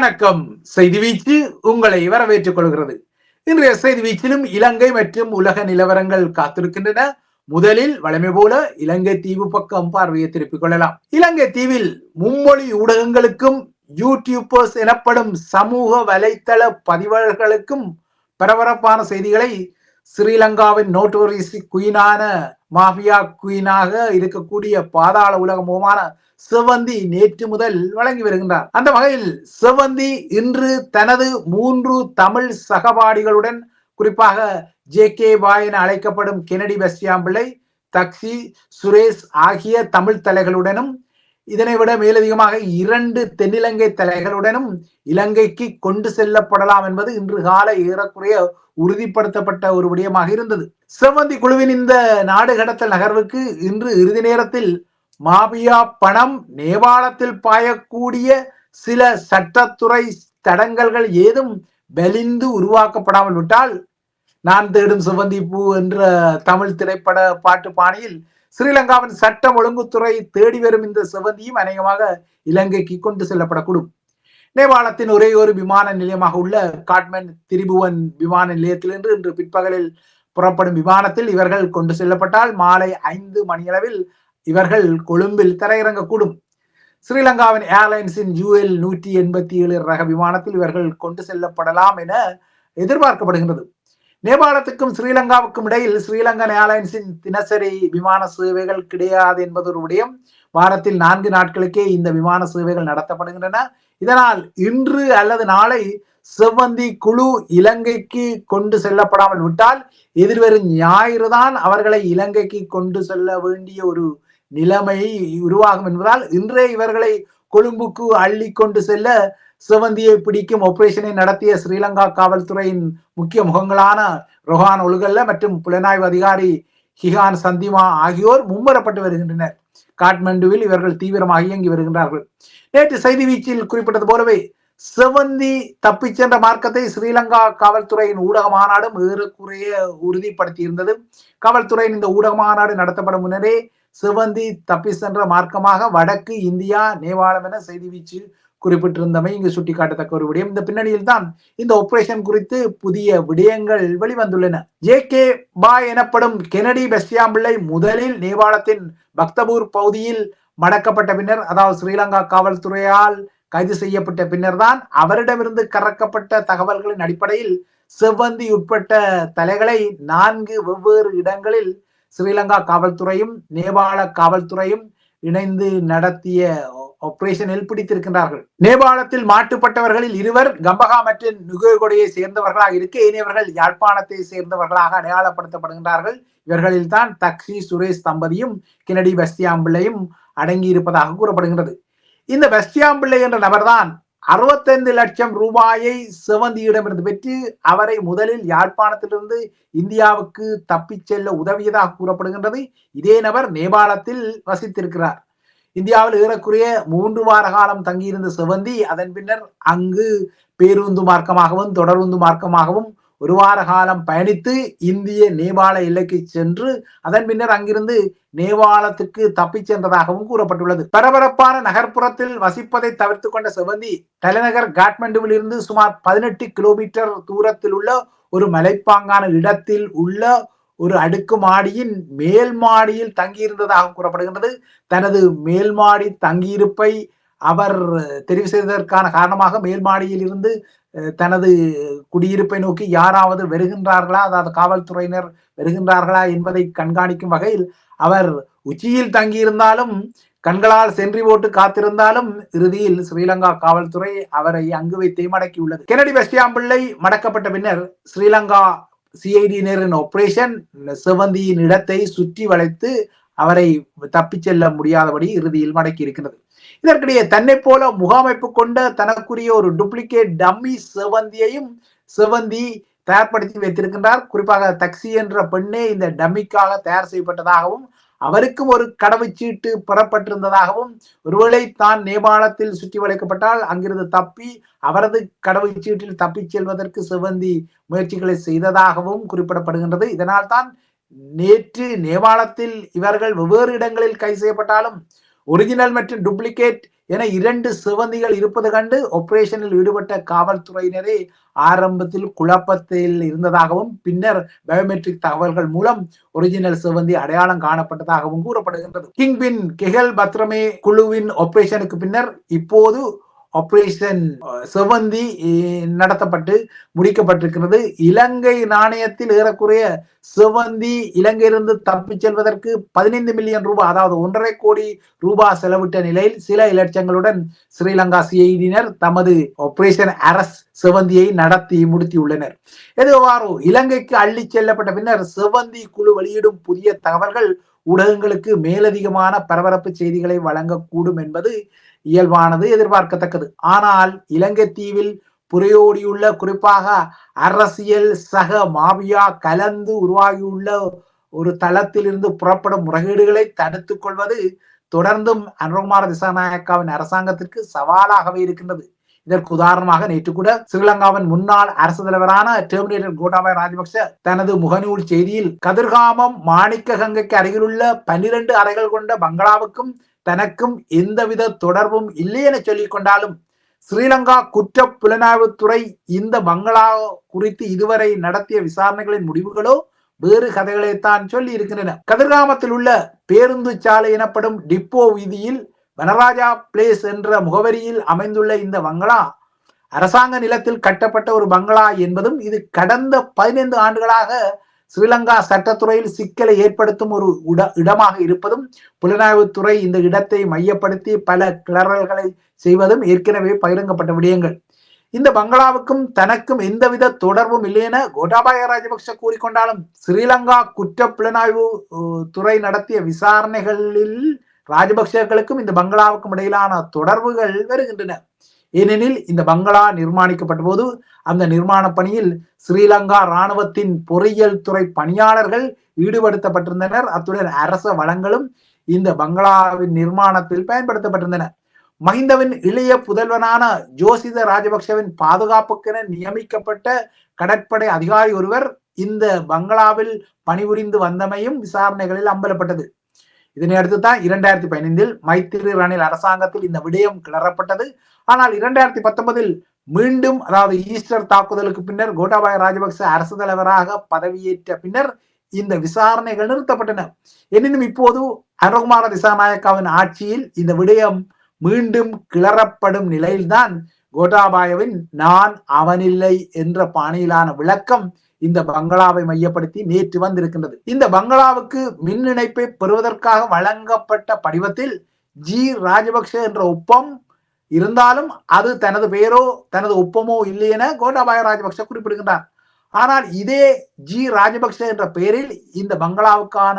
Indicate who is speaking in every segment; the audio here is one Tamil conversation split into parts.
Speaker 1: வணக்கம். செய்தி வீச்சு உங்களை வரவேற்றுக் கொள்கிறது. இன்றைய செய்தி வீச்சிலும் இலங்கை மற்றும் உலக நிலவரங்கள் காத்திருக்கின்றன. முதலில் வழமை போல இலங்கை தீவு பக்கம் பார்வையை திருப்பிக் கொள்ளலாம். இலங்கை தீவில் மும்மொழி ஊடகங்களுக்கும் யூடியூபர்ஸ் எனப்படும் சமூக வலைத்தள பதிவாளர்களுக்கும் பரபரப்பான செய்திகளை ஸ்ரீலங்காவின் நோட்டோரிசி குயினான மாஃபியா குயினாக இருக்கக்கூடிய பாதாள உலகமுமான செவந்தி நேற்று முதல் வழங்கி வருகின்றார். அந்த வகையில் செவந்தி இன்று தனது மூன்று தமிழ் சகபாடிகளுடன் குறிப்பாக ஜே கே பாய் என அழைக்கப்படும் கெனடி பஸ்யாம்பிள்ளை தக்ஷி சுரேஷ் ஆகிய தமிழ் தலைகளுடனும் இதனை விட மேலதிகமாக இரண்டு தென்னிலங்கை தலைகளுடனும் இலங்கைக்கு கொண்டு செல்லப்படலாம் என்பது இன்று கால ஏறக்குறைய உறுதிப்படுத்தப்பட்ட ஒரு விடயமாக இருந்தது. செவந்தி குழுவின் இந்த நாடு கடத்தல் நகர்வுக்கு இன்று இறுதி நேரத்தில் மாபியா பணம் நேபாளத்தில் பாயக்கூடிய சில சட்டத்துறை தடங்கல்கள் ஏதும் வெளிந்து உருவாக்கப்படாமல் விட்டால் நான் தேடும் சுவந்தி பூ என்ற தமிழ் திரைப்பட பாட்டு பாணியில் ஸ்ரீலங்காவின் சட்டம் ஒழுங்குத்துறை தேடி வரும் இந்த செவந்தியும் அநேகமாக இலங்கைக்கு கொண்டு செல்லப்படக்கூடும். நேபாளத்தின் ஒரே ஒரு விமான நிலையமாக உள்ள காட்மன் திரிபுவன் விமான நிலையத்திலிருந்து இன்று பிற்பகலில் புறப்படும் விமானத்தில் இவர்கள் கொண்டு செல்லப்பட்டால் மாலை ஐந்து மணியளவில் இவர்கள் கொழும்பில் தரையிறங்கக்கூடும். ஸ்ரீலங்காவின் ஏர்லைன்ஸின் யூஎல் நூற்றி எண்பத்தி ஏழு ரக விமானத்தில் இவர்கள் கொண்டு செல்லப்படலாம் என எதிர்பார்க்கப்படுகின்றது. நேபாளத்துக்கும் ஸ்ரீலங்காவுக்கும் இடையில் ஸ்ரீலங்கன் ஏர்லைன்ஸின் தினசரி விமான சேவைகள் கிடையாது என்பது ஒரு விடயம் வாரத்தில் நான்கு நாட்களுக்கே இந்த விமான சேவைகள் நடத்தப்படுகின்றன. இதனால் இன்று அல்லது நாளை செவ்வந்தி குழு இலங்கைக்கு கொண்டு செல்லப்படாமல் விட்டால் எதிர்வரும் ஞாயிறு தான் அவர்களை இலங்கைக்கு கொண்டு செல்ல வேண்டிய ஒரு நிலைமை உருவாகும் என்பதால் இன்றே இவர்களை கொழும்புக்கு அள்ளி கொண்டு செல்ல சிவந்தியை பிடிக்கும் ஆபரேஷனை நடத்திய ஸ்ரீலங்கா காவல்துறையின் முக்கிய முகங்களான ரொஹான் ஒழுகல்ல மற்றும் புலனாய்வு அதிகாரி ஹிகான் சந்திமா ஆகியோர் மும்முரப்பட்டு வருகின்றனர். காட்மண்டுவில் இவர்கள் தீவிரமாக இயங்கி வருகின்றார்கள். நேற்று செய்தி வீச்சில் குறிப்பிட்டது போலவே செவந்தி தப்பிச் சென்ற மார்க்கத்தை ஸ்ரீலங்கா காவல்துறையின் ஊடக மாநாடும் ஏறக்குறைய உறுதிப்படுத்தி இருந்தது காவல்துறையின் இந்த ஊடக மாநாடு நடத்தப்படும் முன்னரே சிவந்தி தப்பி சென்ற மார்க்கமாக வடக்கு இந்தியா நேபாளம் என செய்தி வீச்சு குறிப்பிட்டிருந்தமை இங்கு சுட்டிக்காட்டத்தக்க ஒரு விடயம். இந்த பின்னணியில் தான் இந்த ஆபரேஷன் குறித்து புதிய விடயங்கள் வெளிவந்துள்ளன. ஜே கே பாய் எனப்படும் கெனடி பெஸ்டியாம்பிள்ளை முதலில் நேபாளத்தின் பக்தபூர் பகுதியில் மடக்கப்பட்ட பின்னர் அதாவது ஸ்ரீலங்கா காவல்துறையால் கைது செய்யப்பட்ட பின்னர் தான் அவரிடமிருந்து கறக்கப்பட்ட தகவல்களின் அடிப்படையில் செவ்வந்தி உட்பட்ட தலைகளை நான்கு வெவ்வேறு இடங்களில் ஸ்ரீலங்கா காவல்துறையும் நேபாள காவல்துறையும் இணைந்து நடத்திய ஆபரேஷனில் பிடித்திருக்கின்றார்கள். நேபாளத்தில் மாட்டுப்பட்டவர்களில் இருவர் கம்பகா மற்றும் நுகர்கொடையை சேர்ந்தவர்களாக இருக்க இனியவர்கள் யாழ்ப்பாணத்தை சேர்ந்தவர்களாக அடையாளப்படுத்தப்படுகின்றார்கள். இவர்களில் தான் தக்ஷி சுரேஷ் தம்பதியும் கினடி பஸ்தியாம்பிள்ளையும் அடங்கியிருப்பதாக கூறப்படுகின்றது. இந்த பஸ்தியாம்பிள்ளை என்ற நபர்தான் அறுபத்தைந்து லட்சம் ரூபாயை சிவந்தியிடமிருந்து பெற்று அவரை முதலில் யாழ்ப்பாணத்திலிருந்து இந்தியாவுக்கு தப்பிச் செல்ல உதவியதாக கூறப்படுகின்றது. இதே நபர் நேபாளத்தில் வசித்திருக்கிறார். இந்தியாவில் ஏறக்குறைய மூன்று வார காலம் தங்கியிருந்த சிவந்தி அதன் பின்னர் அங்கு பேருந்து மார்க்கமாகவும் தொடருந்து மார்க்கமாகவும் ஒரு வார காலம் பயணித்து இந்திய நேபாள எல்லைக்கு சென்று அதன் பின்னர் அங்கிருந்து நேபாளத்துக்கு தப்பிச் சென்றதாகவும் கூறப்பட்டுள்ளது. பரபரப்பான நகர்ப்புறத்தில் வசிப்பதை தவிர்த்து கொண்ட சிவந்தி தலைநகர் காட்மண்டுவில் இருந்து சுமார் பதினெட்டு கிலோமீட்டர் தூரத்தில் உள்ள ஒரு மலைப்பாங்கான இடத்தில் உள்ள ஒரு அடுக்கு மாடியின் மேல் மாடியில் தங்கியிருந்ததாக கூறப்படுகின்றது. தனது மேல் மாடி தங்கியிருப்பை அவர் தெரிவு செய்ததற்கான காரணமாக மேல் மாடியில் இருந்து தனது குடியிருப்பை நோக்கி யாராவது வருகின்றார்களா? அதாவது காவல்துறையினர் வருகின்றார்களா என்பதை கண்காணிக்கும் வகையில் அவர் உச்சியில் தங்கியிருந்தாலும் கண்களால் சென்றி போட்டு காத்திருந்தாலும் இறுதியில் ஸ்ரீலங்கா காவல்துறை அவரை அங்கு வைத்தே மடக்கியுள்ளது கெனடி வெஸ்டியாம்பிள்ளை மடக்கப்பட்ட பின்னர் ஸ்ரீலங்கா சிஐடியினரின் ஆபரேஷன் சிவந்தியின் இடத்தை சுற்றி வளைத்து அவரை தப்பிச் செல்ல முடியாதபடி இறுதியில் மடக்கி இருக்கிறது. இதற்கிடையே தன்னை போல முகாமைப்பு கொண்ட தனக்குரிய ஒரு டூப்ளிகேட் டம்மி செவந்தியையும் செவந்தி தயார்படுத்தி வைத்திருக்கின்றார். குறிப்பாக தக்சி என்ற பெண்ணே இந்த டம்மிக்காக தயார் செய்யப்பட்டதாகவும் அவருக்கும் ஒரு கடவுச்சீட்டு பெறப்பட்டிருந்ததாகவும் ஒருவேளை தான் நேபாளத்தில் சுற்றி வளைக்கப்பட்டால் அங்கிருந்து தப்பி அவரது கடவுச்சீட்டில் தப்பிச் செல்வதற்கு சிவந்தி முயற்சிகளை செய்ததாகவும் குறிப்பிடப்படுகின்றது. இதனால் தான் நேற்று நேபாளத்தில் இவர்கள் வெவ்வேறு இடங்களில் கைது செய்யப்பட்டாலும் ஒரிஜினல் மற்றும் டூப்ளிகேட் என இரண்டு சிவந்திகள் இருப்பது கண்டு ஆபரேஷனில் ஈடுபட்ட காவல்துறையினரே ஆரம்பத்தில் குழப்பத்தில் இருந்ததாகவும் பின்னர் பயோமெட்ரிக் தகவல்கள் மூலம் ஒரிஜினல் சிவந்தி அடையாளம் காணப்பட்டதாகவும் கூறப்படுகின்றது. கிங்பின் கெஹல் பத்ரமே குழுவின் ஆபரேஷனுக்கு பின்னர் இப்போது ஆபரேஷன் செவந்தி நடத்தப்பட்டு முடிக்கப்பட்டிருக்கிறது. இலங்கை நாணயத்தில் ஏறக்குறைய செவந்தி இலங்கையிலிருந்து தப்பிச் செல்வதற்கு பதினைந்து மில்லியன் ரூபாய் அதாவது ஒன்றரை கோடி ரூபாய் செலவிட்ட நிலையில் சில இலட்சங்களுடன் ஸ்ரீலங்கா சிஐடியினர் தமது ஆபரேஷன் அரஸ் செவந்தியை நடத்தி முடித்தியுள்ளனர் எதுவாறு இலங்கைக்கு அள்ளி செல்லப்பட்ட பின்னர் செவந்தி குழு வெளியிடும் புதிய தகவல்கள் ஊடகங்களுக்கு மேலதிகமான பரபரப்பு செய்திகளை வழங்கக்கூடும் என்பது இயல்பானது எதிர்பார்க்கத்தக்கது. ஆனால் இலங்கை தீவில் புரையோடியுள்ள குறிப்பாக அரசியல் சக மாபியா கலந்து உருவாகியுள்ள ஒரு தளத்திலிருந்து புறப்படும் முறைகேடுகளை தடுத்துக் கொள்வது தொடர்ந்தும் அனுகுமார திசாநாயக்காவின் அரசாங்கத்திற்கு சவாலாகவே இருக்கின்றது. இதற்கு உதாரணமாக நேற்று கூட ஸ்ரீலங்காவின் முன்னாள் அரசு தலைவரான டெர்மினேட்டர் கோட்டாபாய ராஜபக்ச தனது முகநூல் செய்தியில் கதிர்காமம் மாணிக்க கங்கைக்கு அருகிலுள்ள பன்னிரண்டு அறைகள் கொண்ட பங்களாவுக்கும் தனக்கும் எந்தவித தொடர்பும் இல்லை என சொல்லிக் கொண்டாலும் ஸ்ரீலங்கா குற்ற புலனாய்வுத்துறை இந்த பங்களா குறித்து இதுவரை நடத்திய விசாரணைகளின் முடிவுகளோ வேறு கதைகளைத்தான் சொல்லி இருக்கின்றன கதிர்காமத்தில் உள்ள பேருந்து சாலை எனப்படும் டிப்போ வீதியில் வனராஜா பிளேஸ் என்ற முகவரியில் அமைந்துள்ள இந்த பங்களா அரசாங்க நிலத்தில் கட்டப்பட்ட ஒரு பங்களா என்பதும் இது கடந்த பதினைந்து ஆண்டுகளாக ஸ்ரீலங்கா சட்டத்துறையில் சிக்கலை ஏற்படுத்தும் ஒரு இடமாக இருப்பதும் புலனாய்வுத்துறை இந்த இடத்தை மையப்படுத்தி பல கிளறல்களை செய்வதும் ஏற்கனவே பகிரங்கப்பட்ட விடயங்கள். இந்த பங்களாவுக்கும் தனக்கும் எந்தவித தொடர்பும் இல்லை என கோட்டாபாய ராஜபக்ச கூறிக்கொண்டாலும் ஸ்ரீலங்கா குற்ற புலனாய்வு துறை நடத்திய விசாரணைகளில் ராஜபக்சேக்களுக்கும் இந்த பங்களாவுக்கும் இடையிலான தொடர்புகள் வருகின்றன. ஏனெனில் இந்த பங்களா நிர்மாணிக்கப்பட்ட போது அந்த நிர்மாண பணியில் ஸ்ரீலங்கா இராணுவத்தின் பொறியியல் துறை பணியாளர்கள் ஈடுபடுத்தப்பட்டிருந்தனர். அத்துடன் அரச வளங்களும் இந்த பங்களாவின் நிர்மாணத்தில் பயன்படுத்தப்பட்டிருந்தன. மஹிந்தவின் இளைய புதல்வனான ஜோசித ராஜபக்சவின் பாதுகாப்புக்கென நியமிக்கப்பட்ட கடற்படை அதிகாரி ஒருவர் இந்த பங்களாவில் பணிபுரிந்து வந்தமையும் விசாரணைகளில் அம்பலப்பட்டது. இதனை அடுத்துதான் இரண்டாயிரத்தி பதினைந்தில் மைத்திரி ரணில் அரசாங்கத்தில் இந்த விடயம் கிளறப்பட்டது. ஆனால் இரண்டாயிரத்தி பத்தொன்பதில் மீண்டும் அதாவது ஈஸ்டர் தாக்குதலுக்கு பின்னர் கோட்டாபாய ராஜபக்ச அரசு தலைவராக பதவியேற்ற பின்னர் இந்த விசாரணைகள் நிறுத்தப்பட்டன. எனினும் இப்போது அனுகுமார திசாநாயக்காவின் ஆட்சியில் இந்த விடயம் மீண்டும் கிளறப்படும் நிலையில்தான் கோட்டாபாயவின் நான் அவனில்லை என்ற பாணியிலான விளக்கம் இந்த பங்களாவை மையப்படுத்தி நேற்று வந்திருக்கின்றது. இந்த பங்களாவுக்கு மின் இணைப்பை பெறுவதற்காக வழங்கப்பட்ட படிவத்தில் ஜி ராஜபக்ஷ என்ற ஒப்பம் இருந்தாலும் அது தனது பெயரோ தனது ஒப்பமோ இல்லை என கோட்டாபாய ராஜபக்ஷ குறிப்பிடுகின்றார். ஆனால் இதே ஜி ராஜபக்ஷ என்ற பெயரில் இந்த பங்களாவுக்கான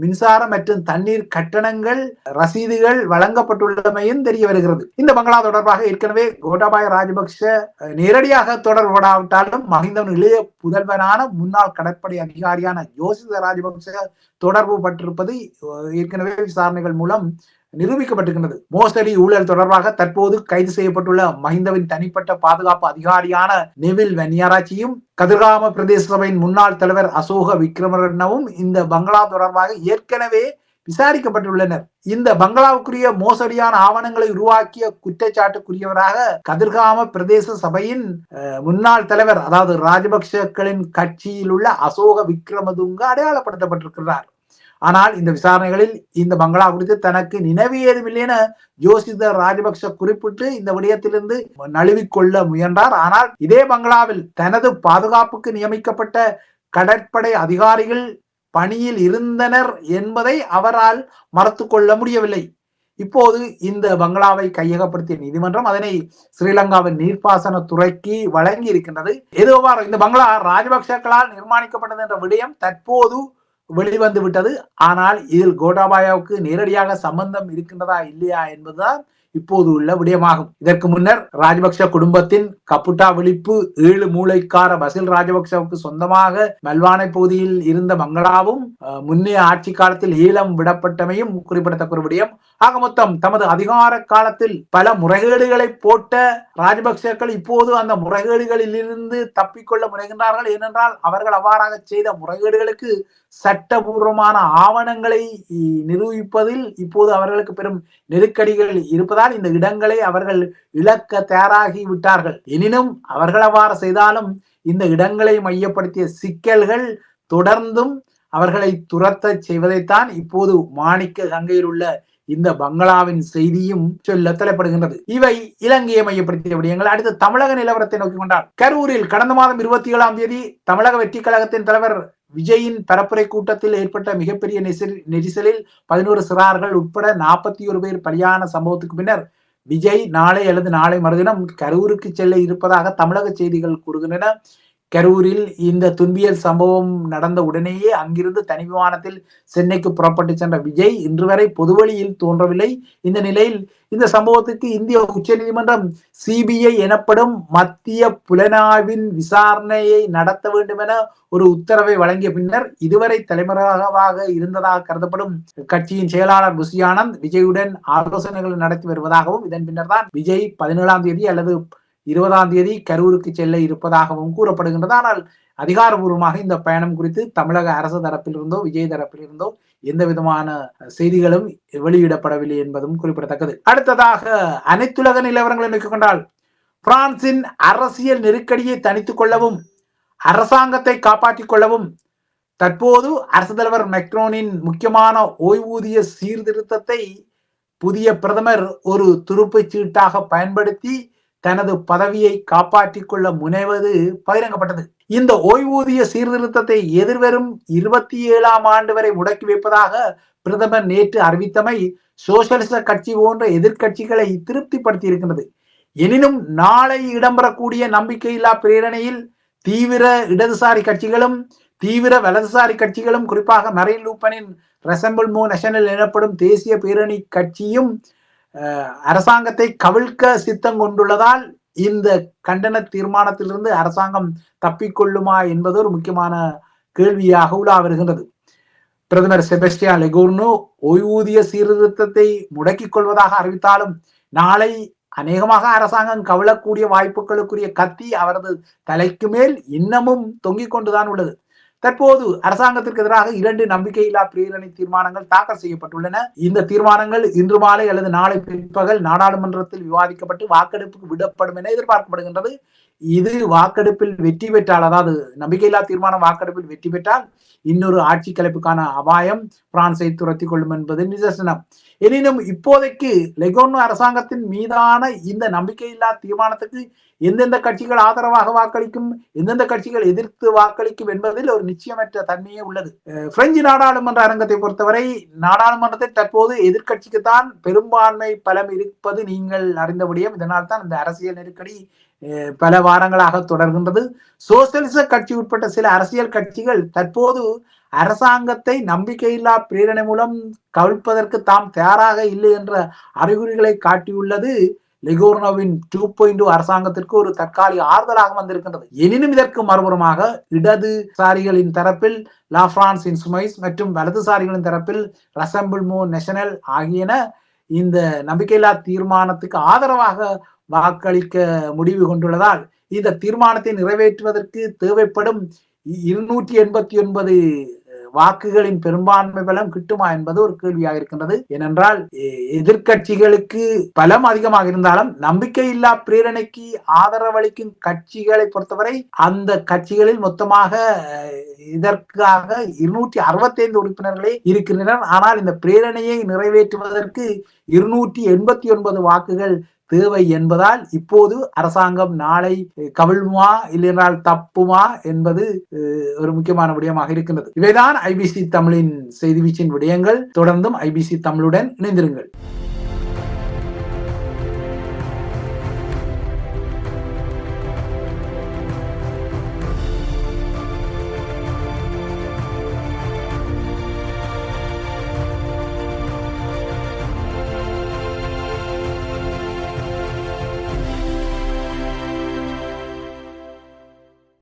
Speaker 1: மின்சாரம் மற்றும் தண்ணீர் கட்டணங்கள் ரசீதுகள் வழங்கப்பட்டுள்ளமையும் தெரிய வருகிறது. இந்த பங்களா தொடர்பாக ஏற்கனவே கோட்டாபாய ராஜபக்ஷ நேரடியாக தொடர்படாவிட்டாலும் மகிந்தவன் இளைய புதல்வனான முன்னாள் கடற்படை அதிகாரியான யோசித ராஜபக்ஷ தொடர்பு பட்டிருப்பது ஏற்கனவே விசாரணைகள் மூலம் நிரூபிக்கப்பட்டிருக்கின்றது. மோசடி ஊழல் தொடர்பாக தற்போது கைது செய்யப்பட்டுள்ள மஹிந்தவின் தனிப்பட்ட பாதுகாப்பு அதிகாரியான நெவில் வன்னியாராச்சியும் கதிர்காம பிரதேச சபையின் முன்னாள் தலைவர் அசோக விக்ரமரண்ணவும் இந்த பங்களா தொடர்பாக ஏற்கனவே விசாரிக்கப்பட்டுள்ளனர். இந்த பங்களாவுக்குரிய மோசடியான ஆவணங்களை உருவாக்கிய குற்றச்சாட்டுக்குரியவராக கதிர்காம பிரதேச சபையின் முன்னாள் தலைவர் அதாவது ராஜபக்சக்களின் கட்சியில் உள்ள அசோக விக்ரமதுங்க அடையாளப்படுத்தப்பட்டிருக்கிறார். ஆனால் இந்த விசாரணைகளில் இந்த பங்களா குறித்து தனக்கு நினைவு ஏதுமில்லை என ஜோசித ராஜபக்ச குறிப்பிட்டு இந்த விடயத்திலிருந்து நழுவிக்கொள்ள முயன்றார். ஆனால் இதே பங்களாவில் தனது பாதுகாப்புக்கு நியமிக்கப்பட்ட கடற்படை அதிகாரிகள் பணியில் இருந்தனர் என்பதை அவரால் மறுத்து கொள்ள முடியவில்லை. இப்போது இந்த பங்களாவை கையகப்படுத்திய நீதிமன்றம் அதனை ஸ்ரீலங்காவின் நீர்ப்பாசன துறைக்கு வழங்கி இருக்கின்றது எதுவாறு இந்த பங்களா ராஜபக்சக்களால் நிர்மாணிக்கப்பட்டது என்ற விடயம் தற்போது வெளிவந்து விட்டது ஆனால் இதில் கோட்டாபாயாவுக்கு நேரடியாக சம்பந்தம் இருக்கின்றதா இல்லையா என்பதுதான் இப்போது உள்ள விடயமாகும். இதற்கு முன்னர் ராஜபக்ஷ குடும்பத்தின் கப்புட்டா விழிப்பு ஏழு மூளைக்கார பசில் ராஜபக்சவுக்கு சொந்தமாக மல்வானை பகுதியில் இருந்த மங்களாவும் முன்னைய ஆட்சி காலத்தில் ஈழம் விடப்பட்டமையும் குறிப்பிடத்தக்க ஒரு விடயம். ஆக மொத்தம் தமது அதிகார காலத்தில் பல முறைகேடுகளை போட்ட ராஜபக்சர்கள் இப்போது அந்த முறைகேடுகளில் இருந்து தப்பிக்கொள்ள முனைகின்றார்கள். ஏனென்றால் அவர்கள் அவ்வாறாக செய்த முறைகேடுகளுக்கு சட்டபூர்வமான ஆவணங்களை நிரூபிப்பதில் இப்போது அவர்களுக்கு பெரும் நெருக்கடிகள் இருப்பதால் இந்த இடங்களை அவர்கள் இழக்க தயாராகி விட்டார்கள். எனினும் அவர்கள் அவ்வாறு செய்தாலும் இந்த இடங்களை மையப்படுத்திய சிக்கல்கள் தொடர்ந்தும் அவர்களை துரத்த செய்வதைத்தான் இப்போது மாணிக்க கங்கையில் உள்ள இந்த பங்களாவின் செய்தியும் சொல்ல தலைப்படுகின்றது. இவை இலங்கையை மையப்படுத்திய விடயங்கள். அடுத்து தமிழக நிலவரத்தை நோக்கி கொண்டார் கரூரில் கடந்த மாதம் இருபத்தி ஏழாம் தேதி தமிழக வெற்றி கழகத்தின் தலைவர் விஜயின் பரப்புரை கூட்டத்தில் ஏற்பட்ட மிகப்பெரிய நெரிசல்- நெரிசலில் பதினோரு சிறார்கள் உட்பட நாற்பத்தி ஒரு பேர் பலியான சம்பவத்துக்கு பின்னர் விஜய் நாளை அல்லது நாளை மறுதினம் கரூருக்கு செல்ல இருப்பதாக தமிழக செய்திகள் கூறுகின்றன. கரூரில் இந்த துன்பியல் சம்பவம் நடந்த உடனேயே அங்கிருந்து தனி விமானத்தில் சென்னைக்கு புறப்பட்டு சென்ற விஜய் இன்று வரை பொதுவழியில் தோன்றவில்லை. இந்த நிலையில் இந்த சம்பவத்துக்கு இந்திய உச்சநீதிமன்றம் சிபிஐ எனப்படும் மத்திய புலனாய்வின் விசாரணையை நடத்த வேண்டும் என ஒரு உத்தரவை வழங்கிய பின்னர் இதுவரை தலைமறைவாக இருந்ததாக கருதப்படும். கட்சியின் செயலாளர் புசி ஆனந்த் விஜயுடன் ஆலோசனைகள் நடத்தி வருவதாகவும் இதன் பின்னர் தான் விஜய் பதினேழாம் தேதி அல்லது இருபதாம் தேதி கரூருக்கு செல்ல இருப்பதாகவும் கூறப்படுகின்றது. ஆனால் அதிகாரபூர்வமாக இந்த பயணம் குறித்து தமிழக அரசு தரப்பிலிருந்தோ விஜய் தரப்பிலிருந்தோ எந்த விதமான செய்திகளும் வெளியிடப்படவில்லை என்பதும் குறிப்பிடத்தக்கது. அடுத்ததாக அனைத்துலக நிலவரங்களை நோக்கிக் கொண்டால் பிரான்சின் அரசியல் நெருக்கடியை தணித்துக் கொள்ளவும் அரசாங்கத்தை காப்பாற்றிக் கொள்ளவும் தற்போது அரசு தலைவர் மெக்ரோனின் முக்கியமான ஓய்வூதிய சீர்திருத்தத்தை புதிய பிரதமர் ஒரு துருப்புச் சீட்டாக பயன்படுத்தி தனது பதவியை காப்பாற்றிக் கொள்ள முனைவது பகிரங்கப்பட்டது. இந்த ஓய்வூதிய சீர்திருத்தத்தை எதிர்வரும் இருபத்தி ஏழாம் ஆண்டு வரை முடக்கி வைப்பதாக பிரதமர் நேற்று அறிவித்தமை சோசியலிச கட்சி போன்ற எதிர்க்கட்சிகளை திருப்திப்படுத்தி இருக்கின்றது எனினும் நாளை இடம்பெறக்கூடிய நம்பிக்கையில்லா பிரேரணையில் தீவிர இடதுசாரி கட்சிகளும் தீவிர வலதுசாரி கட்சிகளும் குறிப்பாக மரைன் லூப்பனின் ரெசம்பிள் மோ நேஷனல் எனப்படும் தேசிய பேரணி கட்சியும் அரசாங்கத்தை கவிழ்க்க சித்தம் கொண்டுள்ளதால் இந்த கண்டன தீர்மானத்திலிருந்து அரசாங்கம் தப்பிக்கொள்ளுமா என்பது ஒரு முக்கியமான கேள்வியாக உலா வருகின்றது பிரதமர் செபஸ்டியா லெகோர்னு ஓய்வூதிய சீர்திருத்தத்தை முடக்கிக் கொள்வதாக அறிவித்தாலும் நாளை அநேகமாக அரசாங்கம் கவிழக்கூடிய வாய்ப்புகளுக்குரிய கத்தி அவரது தலைக்கு மேல் இன்னமும் தொங்கிக் கொண்டுதான் உள்ளது. தற்போது அரசாங்கத்திற்கு எதிராக இரண்டு நம்பிக்கையில்லா பிரேரணை தீர்மானங்கள் தாக்கல் செய்யப்பட்டுள்ளன. இந்த தீர்மானங்கள் இன்று மாலை அல்லது நாளை பிற்பகல் நாடாளுமன்றத்தில் விவாதிக்கப்பட்டு வாக்கெடுப்புக்கு விடப்படும் என எதிர்பார்க்கப்படுகின்றது. இது வாக்கெடுப்பில் வெற்றி பெற்றால் அதாவது நம்பிக்கையில்லா தீர்மானம் வாக்கெடுப்பில் வெற்றி பெற்றால் இன்னொரு ஆட்சி கலைப்புக்கான அபாயம் பிரான்சை துரத்தி கொள்ளும் என்பது நிதர்சனம். எனினும் இப்போதைக்கு லெகோனோ அரசாங்கத்தின் மீதான இந்த நம்பிக்கையில்லா தீர்மானத்துக்கு எந்தெந்த கட்சிகள் ஆதரவாக வாக்களிக்கும் எந்தெந்த கட்சிகள் எதிர்த்து வாக்களிக்கும் என்பதில் ஒரு நிச்சயமற்ற தன்மையே உள்ளது. பிரெஞ்சு நாடாளுமன்ற அரங்கத்தை பொறுத்தவரை நாடாளுமன்றத்தில் தற்போது எதிர்க்கட்சிக்கு தான் பெரும்பான்மை பலம் இருப்பது நீங்கள் அறிந்தபடியும் இதனால் தான் இந்த அரசியல் நெருக்கடி பல வாரங்களாக தொடர்கின்றது. சோசியலிச கட்சி உட்பட்ட சில அரசியல் கட்சிகள் தற்போது அரசாங்கத்தை நம்பிக்கையில்லா பிரேரணை மூலம் கவிழ்ப்பதற்கு தாம் தயாராக இல்லை என்ற அறிகுறிகளை காட்டியுள்ளது. லிகோர்னோவின் டூ பாயிண்ட் அரசாங்கத்திற்கு ஒரு தற்காலிக ஆறுதலாக வந்திருக்கின்றது. எனினும் இதற்கு மறுபுறமாக இடதுசாரிகளின் தரப்பில் லா பிரான்ஸ் இன்சுமைஸ் மற்றும் வலதுசாரிகளின் தரப்பில் ரசம்பிள் மோ நேஷனல் ஆகியன இந்த நம்பிக்கையில்லா தீர்மானத்துக்கு ஆதரவாக வாக்களிக்க முடிவு கொண்டுள்ளதால் இந்த தீர்மானத்தை நிறைவேற்றுவதற்கு தேவைப்படும் இருநூற்றி எண்பத்தி ஒன்பது வாக்குகளின் பெரும்பான்மை பலம் கிட்டுமா என்பது ஒரு கேள்வியாக இருக்கின்றது. ஏனென்றால் எ- எதிர்க்கட்சிகளுக்கு பலம் அதிகமாக இருந்தாலும் நம்பிக்கையில்லா பிரேரணைக்கு ஆதரவளிக்கும் கட்சிகளை பொறுத்தவரை அந்த கட்சிகளில் மொத்தமாக இதற்காக இருநூற்றி அறுபத்தைந்து உறுப்பினர்களே இருக்கின்றனர். ஆனால் இந்த பிரேரணையை நிறைவேற்றுவதற்கு இருநூற்றி எண்பத்தி ஒன்பது வாக்குகள் தேவை என்பதால் இப்போது அரசாங்கம் நாளை கவிழ்மா இல்லையென்றால் தப்புமா என்பது ஒரு முக்கியமான விடயமாக இருக்கின்றது. இவைதான் ஐபிசி தமிழின் செய்தி வீச்சின் விடயங்கள். தொடர்ந்தும் ஐபிசி தமிழுடன் இணைந்திருங்கள்.